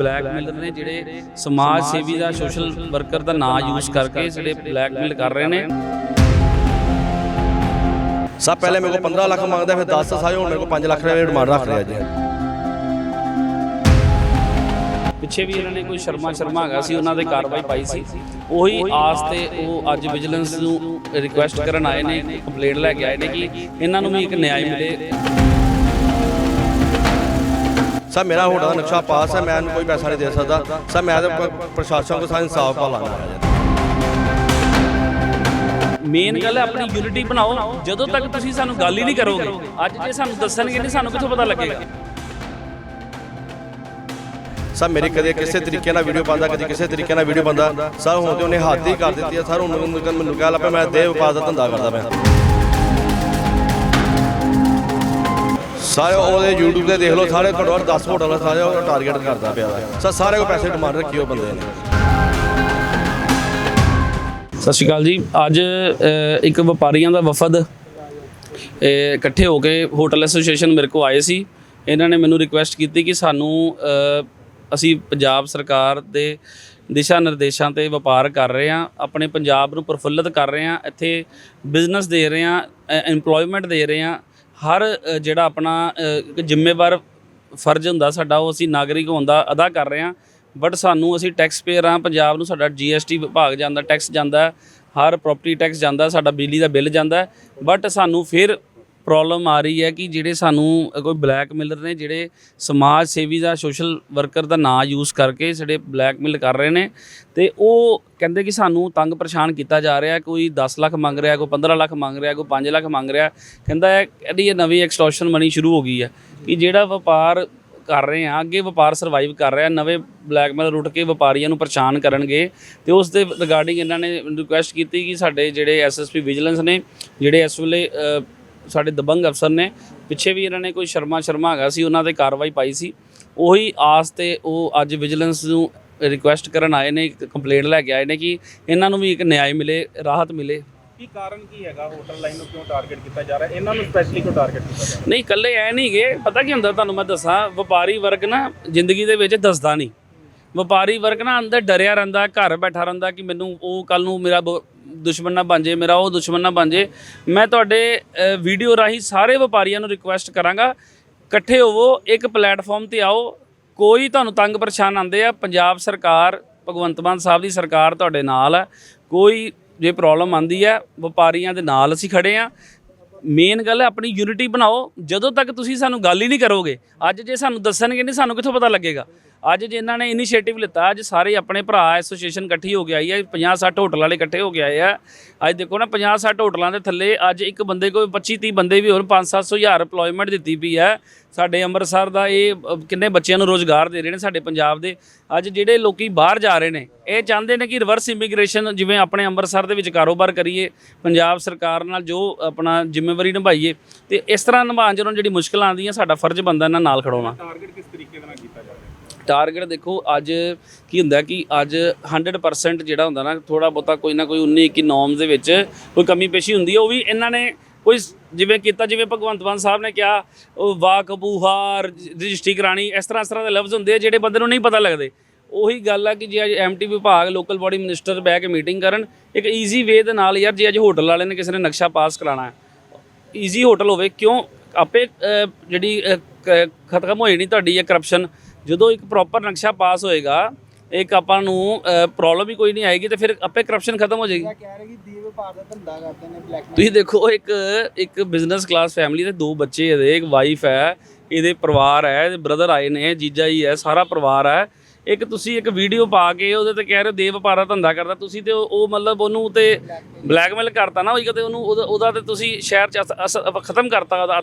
Blackmailer ਨੇ ਜਿਹੜੇ ਸਮਾਜ ਸੇਵੀ ਦਾ ਸੋਸ਼ਲ ਵਰਕਰ ਦਾ ਨਾਂ ਯੂਜ਼ ਕਰਕੇ ਜਿਹੜੇ ਬਲੈਕਮੇਲ ਕਰ ਰਹੇ ਨੇ। ਸਭ ਪਹਿਲੇ ਮੇਰੇ ਕੋਲ 15 ਲੱਖ ਮੰਗਦਾ ਫਿਰ 10 ਸਾਰੇ ਹੁਣ ਮੇਰੇ ਕੋਲ 5 ਲੱਖ ਰੁਪਏ ਡਿਮਾਂਡ ਰੱਖ ਰਿਹਾ ਜੀ। ਪਿੱਛੇ ਵੀ ਇਹਨਾਂ ਨੇ ਕੋਈ ਸ਼ਰਮਾ ਸ਼ਰਮਾ ਹੈਗਾ ਸੀ ਉਹਨਾਂ ਦੇ ਕਾਰਵਾਈ ਪਾਈ ਸੀ। ਉਹੀ ਆਸ ਤੇ ਉਹ ਅੱਜ ਵਿਜੀਲੈਂਸ ਨੂੰ ਰਿਕੁਐਸਟ ਕਰਨ ਆਏ ਨੇ ਕੰਪਲੇਂਟ ਲੈ ਕੇ ਆਏ ਨੇ ਕਿ ਇਹਨਾਂ ਨੂੰ ਵੀ ਇੱਕ ਨਿਆਂ ਮਿਲੇ। ਸਰ ਮੇਰਾ ਹੋਟਲ ਦਾ ਨਕਸ਼ਾ ਪਾਸ ਹੈ ਮੈਂ ਇਹਨੂੰ ਕੋਈ ਪੈਸਾ ਨਹੀਂ ਦੇ ਸਕਦਾ। ਸਰ ਮੈਂ ਤਾਂ ਪ- ਪ੍ਰਸ਼ਾਸਨ ਕੋਲ ਸਾਰਾ ਇਨਸਾਫ ਭਾਲਾਂਗਾ ਮੇਨ ਗੱਲ ਹੈ ਆਪਣੀ ਯੂਨਿਟੀ ਬਣਾਓ। ਜਦੋਂ ਤੱਕ ਤੁਸੀਂ ਸਾਨੂੰ ਗੱਲ ਹੀ ਨਹੀਂ ਕਰੋਗੇ ਅੱਜ ਜੇ ਸਾਨੂੰ ਦੱਸਣਗੇ ਨਹੀਂ ਸਾਨੂੰ ਕਿੱਥੋਂ ਪਤਾ ਲੱਗੇਗਾ? ਸਰ ਮੇਰੀ ਕਦੇ ਕਿਸੇ ਤਰੀਕੇ ਨਾਲ ਵੀਡੀਓ ਪਾਉਂਦਾ ਕਦੇ ਕਿਸੇ ਤਰੀਕੇ ਨਾਲ ਵੀਡੀਓ ਪਾਉਂਦਾ ਸਰ ਹੁਣ ਤੇ ਉਹਨੇ ਹੱਦ ਹੀ ਕਰ ਦਿੱਤੀ ਹੈ। ਸਰ ਹੁਣ ਮੈਨੂੰ ਕਹਿ ਲੱਪੇ ਮੈਂ ਦੇਹ ਵਪਾਰ ਦਾ ਧੰਦਾ ਕਰਦਾ ਪਿਆ। ਸਾਰੇ ਉਹਦੇ YouTube ਤੇ ਦੇਖ ਲਓ ਸਾਰੇ ਘੱਟੋ ਘੱਟ 10 ਹੋਟਲ ਸਾਰੇ ਉਹ ਟਾਰਗੇਟ ਕਰਦਾ ਪਿਆ ਵਾ। ਸਰ ਸਾਰੇ ਕੋ ਪੈਸੇ ਡਿਮਾਂਡ ਰੱਖੀ ਉਹ ਬੰਦੇ ਨੇ। ਸਤਿ ਸ਼੍ਰੀ ਅਕਾਲ ਜੀ। ਅੱਜ ਅ, ਇੱਕ ਵਪਾਰੀਆਂ ਦਾ ਵਫਦ ਇਹ ਇਕੱਠੇ ਹੋ ਕੇ ਹੋਟਲ ਐਸੋਸੀਏਸ਼ਨ ਮੇਰੇ ਕੋ ਆਏ ਸੀ। ਇਹਨਾਂ ਨੇ ਮੈਨੂੰ ਰਿਕੁਐਸਟ ਕੀਤੀ ਕਿ ਸਾਨੂੰ ਅ, ਅਸੀਂ ਪੰਜਾਬ ਸਰਕਾਰ ਦੇ ਦਿਸ਼ਾ ਨਿਰਦੇਸ਼ਾਂ ਤੇ ਵਪਾਰ ਕਰ ਰਹੇ ਹਾਂ ਆਪਣੇ ਪੰਜਾਬ ਨੂੰ ਪ੍ਰਫੁੱਲਤ ਕਰ ਰਹੇ ਹਾਂ ਇੱਥੇ ਬਿਜ਼ਨਸ ਦੇ ਰਹੇ ਹਾਂ ਐਮਪਲੋਇਮੈਂਟ ਦੇ ਰਹੇ ਹਾਂ ਹਰ ਜਿਹੜਾ ਆਪਣਾ ਜ਼ਿੰਮੇਵਾਰ ਫਰਜ਼ ਹੁੰਦਾ ਸਾਡਾ, ਉਹ ਅਸੀਂ ਨਾਗਰਿਕ ਹੋਣ ਦਾ ਅਦਾ ਕਰ ਰਹੇ ਹਾਂ। ਬਟ ਸਾਨੂੰ ਅਸੀਂ ਟੈਕਸ ਪੇਅਰ ਹਾਂ, ਪੰਜਾਬ ਨੂੰ ਸਾਡਾ ਜੀਐਸਟੀ ਵਿਭਾਗ ਜਾਂਦਾ ਟੈਕਸ ਜਾਂਦਾ, ਹਰ ਪ੍ਰਾਪਰਟੀ ਟੈਕਸ ਜਾਂਦਾ, ਸਾਡਾ ਬਿਜਲੀ ਦਾ ਬਿੱਲ ਜਾਂਦਾ। ਬਟ ਸਾਨੂੰ ਫਿਰ ਪ੍ਰੋਬਲਮ ਆ ਰਹੀ ਹੈ ਕਿ ਜਿਹੜੇ ਸਾਨੂੰ ਕੋਈ ਬਲੈਕਮੇਲਰ ਨੇ, ਜਿਹੜੇ ਸਮਾਜ ਸੇਵੀ ਦਾ ਸੋਸ਼ਲ ਵਰਕਰ ਦਾ ਨਾਂ ਯੂਜ਼ ਕਰਕੇ ਸਾਡੇ ਬਲੈਕਮੇਲ ਕਰ ਰਹੇ ਨੇ ਤੇ ਉਹ ਕਹਿੰਦੇ ਕਿ ਸਾਨੂੰ ਤੰਗ ਪਰੇਸ਼ਾਨ ਕੀਤਾ ਜਾ ਰਿਹਾ, ਕੋਈ 10 ਲੱਖ ਮੰਗ ਰਿਹਾ, ਕੋਈ 15 ਲੱਖ ਮੰਗ ਰਿਹਾ, ਕੋਈ 5 ਲੱਖ ਮੰਗ ਰਿਹਾ, ਕਹਿੰਦਾ ਹੈ ਇਹਦੀ ਇਹ ਨਵੀਂ ਐਕਸਟੋਰਸ਼ਨ ਮਨੀ ਸ਼ੁਰੂ ਹੋ ਗਈ ਹੈ ਕਿ ਜਿਹੜਾ ਵਪਾਰ ਕਰ ਰਹੇ ਆ, ਅੱਗੇ ਵਪਾਰ ਸਰਵਾਈਵ ਕਰ ਰਿਹਾ, ਨਵੇਂ ਬਲੈਕਮੇਲ ਰੁੱਟ ਕੇ ਵਪਾਰੀਆਂ ਨੂੰ ਪਰੇਸ਼ਾਨ ਕਰਨਗੇ ਤੇ ਉਸ ਦੇ ਰਿਗਾਰਡਿੰਗ ਇਹਨਾਂ ਨੇ ਰਿਕੁਐਸਟ ਕੀਤੀ ਕਿ ਸਾਡੇ ਜਿਹੜੇ ਐਸਐਸਪੀ ਵਿਜੀਲੈਂਸ ਨੇ, ਜਿਹੜੇ ਇਸ ਵੇਲੇ ਸਾਡੇ ਦਬੰਗ ਅਫਸਰ ਨੇ ਪਿੱਛੇ ਵੀ ਇਹਨਾਂ ਨੇ ਕੋਈ ਸ਼ਰਮਾ ਸ਼ਰਮਾ ਹੈਗਾ ਸੀ ਉਹਨਾਂ ਤੇ ਕਾਰਵਾਈ ਪਾਈ ਸੀ। ਉਹੀ ਆਸ ਤੇ ਉਹ ਅੱਜ ਵਿਜੀਲੈਂਸ ਨੂੰ ਰਿਕੁਐਸਟ ਕਰਨ ਆਏ ਨੇ ਕੰਪਲੇਂਟ ਲੈ ਕੇ ਆਏ ਨੇ ਕਿ ਇਹਨਾਂ ਨੂੰ ਵੀ ਇੱਕ ਨਿਆਂ ਮਿਲੇ ਰਾਹਤ ਮਿਲੇ। ਕੀ ਕਾਰਨ ਕੀ ਹੈਗਾ? ਹੋਟਲ ਲਾਈਨ ਨੂੰ ਕਿਉਂ ਟਾਰਗੇਟ ਕੀਤਾ ਜਾ ਰਿਹਾ? ਇਹਨਾਂ ਨੂੰ ਸਪੈਸ਼ਲੀ ਕਿਉਂ ਟਾਰਗੇਟ ਕੀਤਾ ਜਾ ਰਿਹਾ? ਨਹੀਂ ਇਕੱਲੇ ਐ ਨਹੀਂ ਗਏ ਪਤਾ ਕੀ ਹੁੰਦਾ ਤੁਹਾਨੂੰ ਮੈਂ ਦੱਸਾਂ ਵਪਾਰੀ ਵਰਗ ਨਾ ਜ਼ਿੰਦਗੀ ਦੇ ਵਿੱਚ ਦੱਸਦਾ ਨਹੀਂ ਵਪਾਰੀ ਵਰਗ ਨਾ ਅੰਦਰ ਡਰਿਆ ਰਹਿੰਦਾ ਘਰ ਬੈਠਾ ਰਹਿੰਦਾ ਕਿ ਮੈਨੂੰ ਉਹ ਕੱਲ ਨੂੰ ਮੇਰਾ ਦੁਸ਼ਮਣ ਨਾ ਬਣ ਜੇ ਮੇਰਾ ਉਹ ਦੁਸ਼ਮਣ ਨਾ ਬਣ ਜੇ ਮੈਂ ਤੁਹਾਡੇ ਵੀਡੀਓ ਰਾਹੀਂ ਸਾਰੇ ਵਪਾਰੀਆਂ ਨੂੰ ਰਿਕੁਐਸਟ ਕਰਾਂਗਾ, ਇਕੱਠੇ ਹੋਵੋ, ਇੱਕ ਪਲੇਟਫਾਰਮ ਤੇ ਆਓ। ਕੋਈ ਤੁਹਾਨੂੰ ਤੰਗ ਪਰੇਸ਼ਾਨ ਆਉਂਦੇ ਆ, ਪੰਜਾਬ ਸਰਕਾਰ, ਭਗਵੰਤ ਮਾਨ ਸਾਹਿਬ ਦੀ ਸਰਕਾਰ ਤੁਹਾਡੇ ਨਾਲ ਹੈ ਕੋਈ ਜੇ ਪ੍ਰੋਬਲਮ ਆਂਦੀ ਹੈ ਵਪਾਰੀਆਂ ਦੇ ਨਾਲ ਅਸੀਂ ਖੜੇ ਆ। ਮੇਨ ਗੱਲ ਹੈ, ਆਪਣੀ ਯੂਨਿਟੀ ਬਣਾਓ। ਜਦੋਂ ਤੱਕ ਤੁਸੀਂ ਸਾਨੂੰ ਗੱਲ ਹੀ ਨਹੀਂ ਕਰੋਗੇ, ਅੱਜ ਜੇ ਸਾਨੂੰ ਦੱਸਣਗੇ ਨਹੀਂ, ਸਾਨੂੰ ਕਿੱਥੋਂ ਪਤਾ ਲੱਗੇਗਾ? ਅੱਜ ਜੇ ਇਹਨਾਂ ਨੇ ਇਨੀਸ਼ੀਏਟਿਵ ਲਿੱਤਾ, ਅੱਜ ਸਾਰੇ ਆਪਣੇ ਭਰਾ ਐਸੋਸੀਏਸ਼ਨ ਇਕੱਠੀ ਹੋ ਕੇ ਆਈ ਹੈ 50 60 ਹੋਟਲ ਵਾਲੇ ਇਕੱਠੇ ਹੋ ਕੇ ਆਏ ਆ। ਅੱਜ ਦੇਖੋ ਨਾ 50 60 ਹੋਟਲਾਂ ਦੇ ਥੱਲੇ ਅੱਜ ਇੱਕ ਬੰਦੇ ਕੋਈ 25 30 ਬੰਦੇ ਵੀ ਹੋਰ 5 700 ਹਜ਼ਾਰ EMPLOYMENT ਦਿੱਤੀ ਪਈ ਹੈ। ਸਾਡੇ ਅੰਮ੍ਰਿਤਸਰ ਦਾ ਇਹ ਕਿੰਨੇ ਬੱਚਿਆਂ ਨੂੰ ਰੋਜ਼ਗਾਰ ਦੇ ਰਹੇ ਨੇ ਸਾਡੇ ਪੰਜਾਬ ਦੇ। ਅੱਜ ਜਿਹੜੇ ਲੋਕੀ ਬਾਹਰ ਜਾ ਰਹੇ ਨੇ, ਇਹ ਚਾਹੁੰਦੇ ਨੇ ਕਿ ਰਿਵਰਸ ਇਮੀਗ੍ਰੇਸ਼ਨ ਜਿਵੇਂ ਆਪਣੇ ਅੰਮ੍ਰਿਤਸਰ ਦੇ ਵਿੱਚ ਕਾਰੋਬਾਰ ਕਰੀਏ, ਪੰਜਾਬ ਸਰਕਾਰ ਨਾਲ ਜੋ ਆਪਣਾ ਜ਼ਿੰਮੇਵਾਰੀ ਨਿਭਾਈਏ, ਤੇ ਇਸ ਤਰ੍ਹਾਂ ਨਿਭਾਉਣ ਜਦੋਂ ਜਿਹੜੀ ਮੁਸ਼ਕਲਾਂ ਆਉਂਦੀਆਂ, ਸਾਡਾ ਫਰਜ਼ ਬਣਦਾ ਇਹਨਾਂ ਨਾਲ ਖੜਾਉਣਾ ਟਾਰਗੇਟ ਕਿਸ ਤਰੀਕੇ ਦੇ ਟਾਰਗੇਟ ਦੇਖੋ ਅੱਜ ਕੀ ਹੁੰਦਾ ਕਿ ਅੱਜ 100% ਜਿਹੜਾ ਹੁੰਦਾ ਨਾ ਥੋੜਾ ਬਹੁਤਾ ਕੋਈ ਨਾ ਕੋਈ 19 21 ਨੋਰਮਸ ਦੇ ਵਿੱਚ ਕੋਈ ਕਮੀ ਪੇਸ਼ੀ ਹੁੰਦੀ ਹੈ ਉਹ ਵੀ ਇਹਨਾਂ ਨੇ ਕੋਈ ਜਿਵੇਂ ਕੀਤਾ, ਜਿਵੇਂ ਭਗਵੰਤ ਮਾਨ ਸਾਹਿਬ ਨੇ ਕਿਹਾ, ਉਹ ਵਾਕਬੂਹਾਰ ਰਜਿਸਟਰੀ ਕਰਾਣੀ, ਇਸ ਤਰ੍ਹਾਂ ਇਸ ਤਰ੍ਹਾਂ ਦੇ ਲਫ਼ਜ਼ ਹੁੰਦੇ ਆ ਜਿਹੜੇ ਬੰਦੇ ਨੂੰ ਨਹੀਂ ਪਤਾ ਲੱਗਦੇ। ਉਹੀ ਗੱਲ ਆ ਕਿ ਜੇ ਅੱਜ ਐਮਟੀ ਵਿਭਾਗ ਲੋਕਲ ਬਾਡੀ ਮਿਨਿਸਟਰ ਬਹਿ ਕੇ ਮੀਟਿੰਗ ਕਰਨ, ਇੱਕ ਈਜ਼ੀ ਵੇ ਦੇ ਨਾਲ ਯਾਰ, ਜੇ ਅੱਜ ਹੋਟਲ ਵਾਲੇ ਨੇ ਕਿਸੇ ਨੇ ਨਕਸ਼ਾ ਪਾਸ ਕਰਾਣਾ ਹੈ ਈਜ਼ੀ ਹੋਟਲ ਹੋਵੇ, ਕਿਉਂ? ਆਪੇ ਜਿਹੜੀ ਖਤਮ ਹੋ ਜਾਣੀ ਤੁਹਾਡੀ ਇਹ ਕਰਪਸ਼ਨ ਜਦੋਂ ਇੱਕ ਪ੍ਰੋਪਰ ਨਕਸ਼ਾ ਪਾਸ ਹੋਏਗਾ ਇੱਕ ਆਪਾਂ ਨੂੰ ਪ੍ਰੋਬਲਮ ਹੀ ਕੋਈ ਨਹੀਂ ਆਏਗੀ ਤੇ ਫਿਰ ਆਪੇ ਕਰਪਸ਼ਨ ਖਤਮ ਹੋ ਜਾਏਗੀ। ਕਹਿ ਰਹੇ ਕਿ ਦੀਵੇ ਵਪਾਰ ਦਾ ਧੰਦਾ ਕਰਦੇ ਨੇ ਬਲੈਕ ਤੁਸੀਂ ਦੇਖੋ ਇੱਕ ਇੱਕ ਬਿਜ਼ਨਸ ਕਲਾਸ ਫੈਮਿਲੀ ਦੇ ਦੋ ਬੱਚੇ ਇਹਦੇ ਇੱਕ ਵਾਈਫ ਹੈ ਇਹਦੇ ਪਰਿਵਾਰ ਹੈ ਇਹਦੇ ਬ੍ਰਦਰ ਆਏ ਨੇ ਜੀਜਾ ਹੀ ਹੈ ਸਾਰਾ ਪਰਿਵਾਰ ਹੈ। ਇੱਕ ਤੁਸੀਂ ਇੱਕ ਵੀਡੀਓ ਪਾ ਕੇ ਉਹਦੇ ਤੇ ਕਹਿ ਰਹੇ ਦੇ ਵਪਾਰਾ ਧੰਦਾ ਕਰਦਾ ਤੁਸੀਂ ਤੇ ਉਹ ਮਤਲਬ ਉਹਨੂੰ ਤੇ ਬਲੈਕਮੇਲ ਕਰਤਾ ਨਾ ਉਹ ਕਦੇ ਉਹਨੂੰ ਉਹਦਾ- ਤੇ ਤੁਸੀਂ ਸ਼ਹਿਰ ਚ ਖਤਮ ਕਰਤਾ ਉਹਦਾ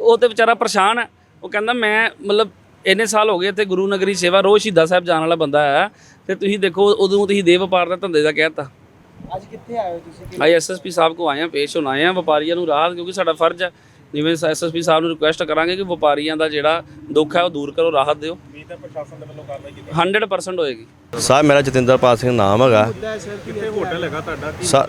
ਉਹ ਤੇ ਵਿਚਾਰਾ ਪਰੇਸ਼ਾਨ ਹੈ। ਉਹ ਕਹਿੰਦਾ ਮੈਂ ਮਤਲਬ ਇੰਨੇ ਸਾਲ ਹੋ ਗਏ ਇੱਥੇ ਗੁਰੂ ਨਗਰੀ ਸੇਵਾ ਰੋਜ਼ ਸ਼ਹੀਦਾਂ ਸਾਹਿਬ ਜਾਣ ਵਾਲਾ ਬੰਦਾ ਹੈ। ਤੇ ਤੁਸੀਂ ਦੇਖੋ ਉਦੋਂ ਤੁਸੀਂ ਦੇ ਵਪਾਰ ਦਾ ਧੰਦੇ ਦਾ ਕਹਿਤਾ ਅੱਜ ਕਿੱਥੇ ਆਏ ਹੋ ਤੁਸੀਂ? ਆਈ ਐਸਐਸਪੀ ਸਾਹਿਬ ਕੋ ਆਏ ਆ ਪੇਸ਼ ਹੋਣ ਆਏ ਆ ਵਪਾਰੀਆਂ ਨੂੰ ਰਾਹਤ ਕਿਉਂਕਿ ਸਾਡਾ ਫਰਜ਼ ਹੈ। ਜਿਵੇਂ ਐਸਐਸਪੀ ਸਾਹਿਬ ਨੂੰ ਰਿਕੁਐਸਟ ਕਰਾਂਗੇ ਕਿ ਵਪਾਰੀਆਂ ਦਾ ਜਿਹੜਾ ਦੁੱਖ ਹੈ ਉਹ ਦੂਰ ਕਰੋ ਰਾਹਤ ਦਿਓ। ਉਮੀਦ ਹੈ ਪ੍ਰਸ਼ਾਸਨ ਦੇ ਵੱਲੋਂ ਕਾਰਵਾਈ ਕੀਤੀ 100% ਹੋਏਗੀ। ਸਾਹਿਬ ਮੇਰਾ ਜਤਿੰਦਰਪਾਲ ਸਿੰਘ ਨਾਮ ਹੈਗਾ। ਕਿੱਥੇ ਹੋਟਲ ਹੈਗਾ ਤੁਹਾਡਾ? ਕੀ ਸਾ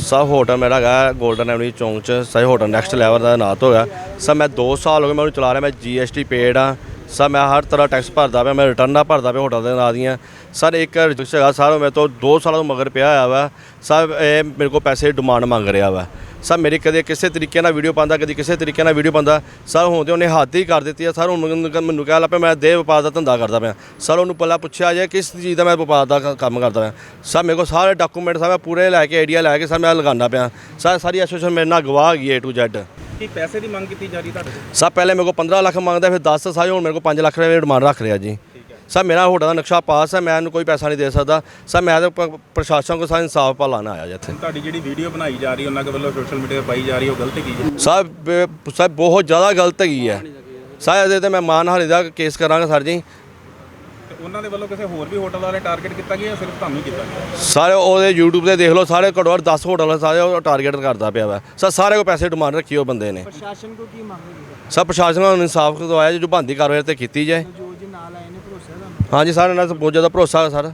ਸਭ ਹੋਟਲ ਮੇਰਾ ਹੈਗਾ 골ਡਨ ਐਵਨਿਊ ਚੌਂਕ ਚ। ਸਹੀ ਹੋਟਲ ਨੈਕਸਟ ਲੈਵਲ ਦਾ ਨਾਤ ਹੋਗਾ ਸਰ ਮੈਂ 2 ਸਾਲ ਹੋ ਗਏ ਮੈਂ ਉਹਨੂੰ ਚਲਾ ਰਿਹਾ ਮੈਂ ਜੀਐਸਟੀ ਪੇਡ ਆ। ਸਰ, ਮੈਂ ਹਰ ਤਰ੍ਹਾਂ ਟੈਕਸ ਭਰਦਾ ਪਿਆ, ਮੈਂ ਰਿਟਰਨਾਂ ਭਰਦਾ ਪਿਆ ਹੋਟਲ ਦੇ ਨਾਲ ਦੀਆਂ। ਸਰ, ਇੱਕ ਰਜਿਸਟਰ ਹੈਗਾ, ਸਰ, ਮੇਰੇ ਤੋਂ 2 ਸਾਲਾਂ ਤੋਂ ਮਗਰ ਪਿਆ ਹੋਇਆ ਵਾ। ਸਰ, ਇਹ ਮੇਰੇ ਕੋਲ ਪੈਸੇ ਡਿਮਾਂਡ ਮੰਗ ਰਿਹਾ ਵਾ। ਸਰ, ਮੇਰੀ ਕਦੇ ਕਿਸੇ ਤਰੀਕੇ ਨਾਲ ਵੀਡੀਓ ਪਾਉਂਦਾ, ਕਦੀ ਕਿਸੇ ਤਰੀਕੇ ਨਾਲ ਵੀਡੀਓ ਪਾਉਂਦਾ। ਸਰ ਹੁਣ ਤੇ ਉਹਨੇ ਹੱਦ ਹੀ ਕਰ ਦਿੱਤੀ ਆ। ਸਰ ਹੁਣ ਮੈਨੂੰ- ਮੈਨੂੰ ਕਹਿ ਲੱਪੇ ਮੈਂ ਦੇਹ ਵਪਾਰ ਦਾ ਧੰਦਾ ਕਰਦਾ ਪਿਆ। ਸਰ, ਉਹਨੂੰ ਪਹਿਲਾਂ ਪੁੱਛਿਆ ਜੇ ਕਿਸ ਚੀਜ਼ ਦਾ ਮੈਂ ਵਪਾਰ ਦਾ ਕੰਮ ਕਰਦਾ ਪਿਆ। ਸਰ, ਮੇਰੇ ਕੋਲ ਸਾਰੇ ਡਾਕੂਮੈਂਟ ਸਰ, ਮੈਂ ਪੂਰੇ ਲੈ ਕੇ ਆਈਡੀਆ ਲੈ ਕੇ, ਸਰ, ਮੈਂ ਲਗਾਉਂਦਾ ਪਿਆ। ਸਰ, ਸਾਰੀ ਐਸੋਸੀਏਸ਼ਨ ਮੇਰੇ ਨਾਲ ਗਵਾਹ ਹੈਗੀ ਏ ਟੂ ਜ਼ੈਡ ਕੀ ਪੈਸੇ ਦੀ ਮੰਗ ਕੀਤੀ ਜਾ ਰਹੀ ਤੁਹਾਡੇ ਤੋਂ ਸਰ ਪਹਿਲੇ ਮੇਰੇ ਕੋਲ 15 ਲੱਖ ਮੰਗਦਾ ਫਿਰ 10 ਸਾਰੇ ਹੁਣ ਮੇਰੇ ਕੋਲ 5 ਲੱਖ ਰੁਪਏ ਡਿਮਾਂਡ ਰੱਖ ਰਿਹਾ ਜੀ। ਸਰ ਮੇਰਾ ਹੋਟਲ ਦਾ ਨਕਸ਼ਾ ਪਾਸ ਹੈ ਮੈਂ ਇਹਨੂੰ ਕੋਈ ਪੈਸਾ ਨਹੀਂ ਦੇ ਸਕਦਾ। ਸਰ ਮੈਂ ਤਾਂ ਪ- ਪ੍ਰਸ਼ਾਸਨ ਕੋਲ ਸਾ ਇਨਸਾਫ ਪਾਲਾਣਾ ਆਇਆ ਜੀ ਇੱਥੇ। ਤੁਹਾਡੀ ਜਿਹੜੀ ਵੀਡੀਓ ਬਣਾਈ ਜਾ ਰਹੀ ਉਹਨਾਂ ਦੇ ਵੱਲੋਂ ਸੋਸ਼ਲ ਮੀਡੀਆ ਤੇ ਪਾਈ ਜਾ ਰਹੀ ਉਹ ਗਲਤ ਕੀ ਹੈ ਸਰ ਬ- ਸਰ ਬਹੁਤ ਜ਼ਿਆਦਾ ਗਲਤ ਹੈਗੀ ਹੈ। ਸਰ ਇਹਦੇ ਤੇ ਮੈਂ ਮਾਨਹਾਨੀ ਦਾ ਕੇਸ ਕਰਾਂਗਾ ਸਰ ਜੀ। ਉਹਨਾਂ ਦੇ ਵੱਲੋਂ ਕਿਸੇ ਹੋਰ ਵੀ ਹੋਟਲ ਵਾਲੇ ਟਾਰਗੇਟ ਕੀਤਾ ਗਿਆ ਜਾਂ ਸਿਰਫ ਤੁਹਾਨੂੰ ਹੀ ਕੀਤਾ ਗਿਆ? ਸਾਰੇ ਉਹਦੇ YouTube ਤੇ ਦੇਖ ਲਓ ਸਾਰੇ ਘੱਟੋ ਘੱਟ 10 ਹੋਟਲ ਸਾਰੇ ਉਹ ਟਾਰਗੇਟ ਕਰਦਾ ਪਿਆ ਵਾ। ਸਰ ਸਾਰੇ ਕੋ ਪੈਸੇ ਡਿਮਾਂਡ ਰੱਖੀ ਉਹ ਬੰਦੇ ਨੇ। ਪ੍ਰਸ਼ਾਸਨ ਕੋ ਕੀ ਮੰਗ ਹੈ? ਸਰ ਪ੍ਰਸ਼ਾਸਨ ਨੂੰ ਇਨਸਾਫ ਦਵਾਇਆ ਜੋ ਬੰਦੀ ਕਾਰਵਾਈ ਤੇ ਕੀਤੀ ਜਾਏ। ਜੋ ਜੀ ਨਾਲ ਆਏ ਨੇ ਭਰੋਸਾ ਤੁਹਾਨੂੰ? ਹਾਂਜੀ ਸਰ ਇਹਨਾਂ ਤੇ ਬਹੁਤ ਜ਼ਿਆਦਾ ਭਰੋਸਾ ਹੈ ਸਰ।